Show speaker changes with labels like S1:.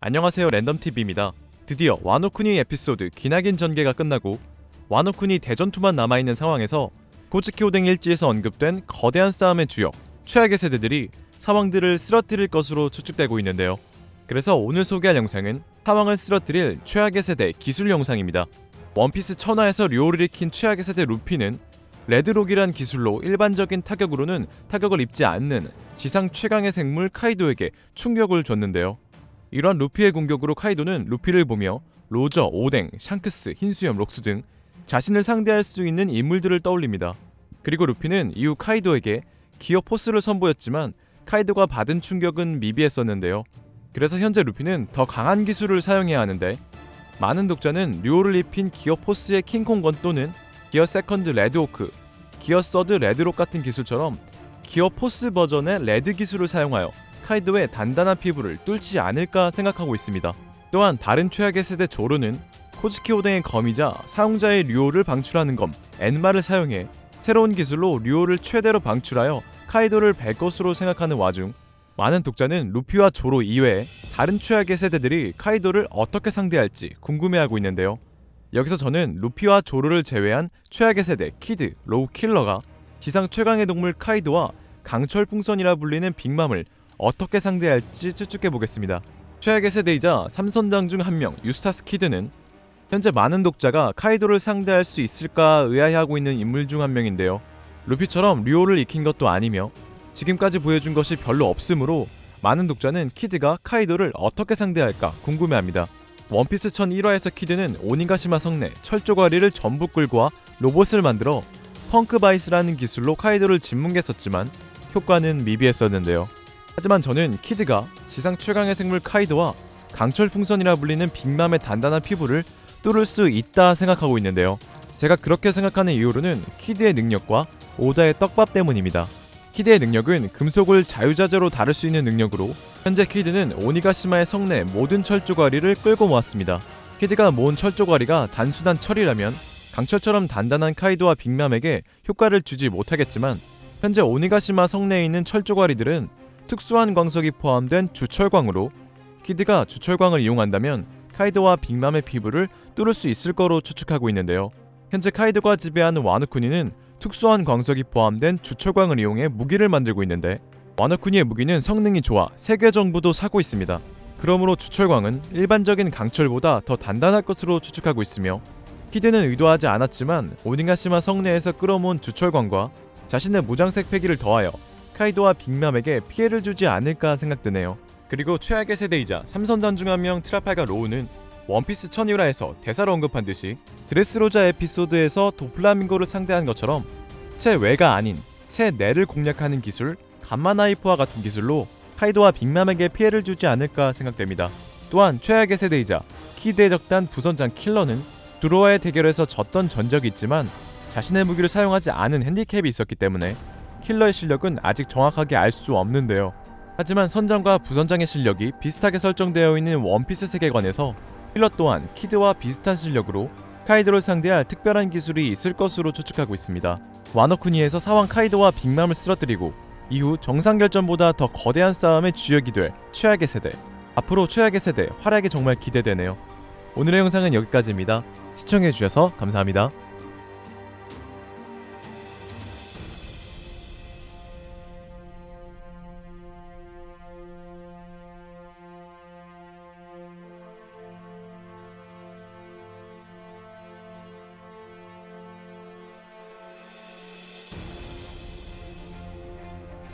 S1: 안녕하세요 랜덤TV입니다. 드디어 와노쿠니 에피소드 기나긴 전개가 끝나고 와노쿠니 대전투만 남아있는 상황에서 오뎅 일지에서 언급된 거대한 싸움의 주역 최악의 세대들이 사왕들을 쓰러뜨릴 것으로 추측되고 있는데요. 그래서 오늘 소개할 영상은 사왕을 쓰러뜨릴 최악의 세대 기술 영상입니다. 원피스 천하에서 류오를 익힌 최악의 세대 루피는 레드록이란 기술로 일반적인 타격으로는 타격을 입지 않는 지상 최강의 생물 카이도에게 충격을 줬는데요. 이러한 루피의 공격으로 카이도는 루피를 보며 로저, 오뎅, 샹크스, 흰수염, 록스 등 자신을 상대할 수 있는 인물들을 떠올립니다. 그리고 루피는 이후 카이도에게 기어 포스를 선보였지만 카이도가 받은 충격은 미비했었는데요. 그래서 현재 루피는 더 강한 기술을 사용해야 하는데 많은 독자는 류오를 입힌 기어 포스의 킹콩건 또는 기어 세컨드 레드호크, 기어 서드 레드록 같은 기술처럼 기어 포스 버전의 레드 기술을 사용하여 카이도의 단단한 피부를 뚫지 않을까 생각하고 있습니다. 또한 다른 최악의 세대 조르는 코즈키 오뎅의 검이자 사용자의 류오를 방출하는 검 엔마를 사용해 새로운 기술로 류오를 최대로 방출하여 카이도를 뵐 것으로 생각하는 와중 많은 독자는 루피와 조로 이외에 다른 최악의 세대들이 카이도를 어떻게 상대할지 궁금해하고 있는데요. 여기서 저는 루피와 조로를 제외한 최악의 세대 키드, 로우 킬러가 지상 최강의 동물 카이도와 강철 풍선이라 불리는 빅맘을 어떻게 상대할지 추측해 보겠습니다. 최악의 세대이자 삼선장 중 한 명 유스타스 키드는 현재 많은 독자가 카이도를 상대할 수 있을까 의아해하고 있는 인물 중 한 명인데요. 루피처럼 류오를 익힌 것도 아니며 지금까지 보여준 것이 별로 없으므로 많은 독자는 키드가 카이도를 어떻게 상대할까 궁금해합니다. 원피스 1001화에서 키드는 오니가시마 성내 철조가리를 전부 끌고 와 로봇을 만들어 펑크바이스라는 기술로 카이도를 짓뭉갰었지만 효과는 미비했었는데요. 하지만 저는 키드가 지상 최강의 생물 카이도와 강철 풍선이라 불리는 빅맘의 단단한 피부를 뚫을 수 있다 생각하고 있는데요. 제가 그렇게 생각하는 이유로는 키드의 능력과 오다의 떡밥 때문입니다. 키드의 능력은 금속을 자유자재로 다룰 수 있는 능력으로 현재 키드는 오니가시마의 성내 모든 철조가리를 끌고 모았습니다. 키드가 모은 철조가리가 단순한 철이라면 강철처럼 단단한 카이도와 빅맘에게 효과를 주지 못하겠지만 현재 오니가시마 성내에 있는 철조가리들은 특수한 광석이 포함된 주철광으로 키드가 주철광을 이용한다면 카이도와 빅맘의 피부를 뚫을 수 있을 거로 추측하고 있는데요. 현재 카이도가 지배하는 와누쿠니는 특수한 광석이 포함된 주철광을 이용해 무기를 만들고 있는데 와누쿠니의 무기는 성능이 좋아 세계 정부도 사고 있습니다. 그러므로 주철광은 일반적인 강철보다 더 단단할 것으로 추측하고 있으며 키드는 의도하지 않았지만 오닝가시마 성내에서 끌어모은 주철광과 자신의 무장색 패기를 더하여 카이도와 빅맘에게 피해를 주지 않을까 생각되네요. 그리고 최악의 세대이자 삼선장 중한 명 트라팔과 로우는 원피스 천유라에서 대사로 언급한 듯이 드레스로자 에피소드에서 도플라밍고를 상대한 것처럼 최외가 아닌 최내를 공략하는 기술 감마나이프와 같은 기술로 카이도와 빅맘에게 피해를 주지 않을까 생각됩니다. 또한 최악의 세대이자 키드의 적단 부선장 킬러는 두로와의 대결에서 졌던 전적이 있지만 자신의 무기를 사용하지 않은 핸디캡이 있었기 때문에 킬러의 실력은 아직 정확하게 알 수 없는데요. 하지만 선장과 부선장의 실력이 비슷하게 설정되어 있는 원피스 세계관에서 킬러 또한 키드와 비슷한 실력으로 카이도를 상대할 특별한 기술이 있을 것으로 추측하고 있습니다. 와노쿠니에서 사왕 카이도와 빅맘을 쓰러뜨리고 이후 정상결전보다 더 거대한 싸움의 주역이 될 최악의 세대. 앞으로 최악의 세대 활약이 정말 기대되네요. 오늘의 영상은 여기까지입니다. 시청해주셔서 감사합니다.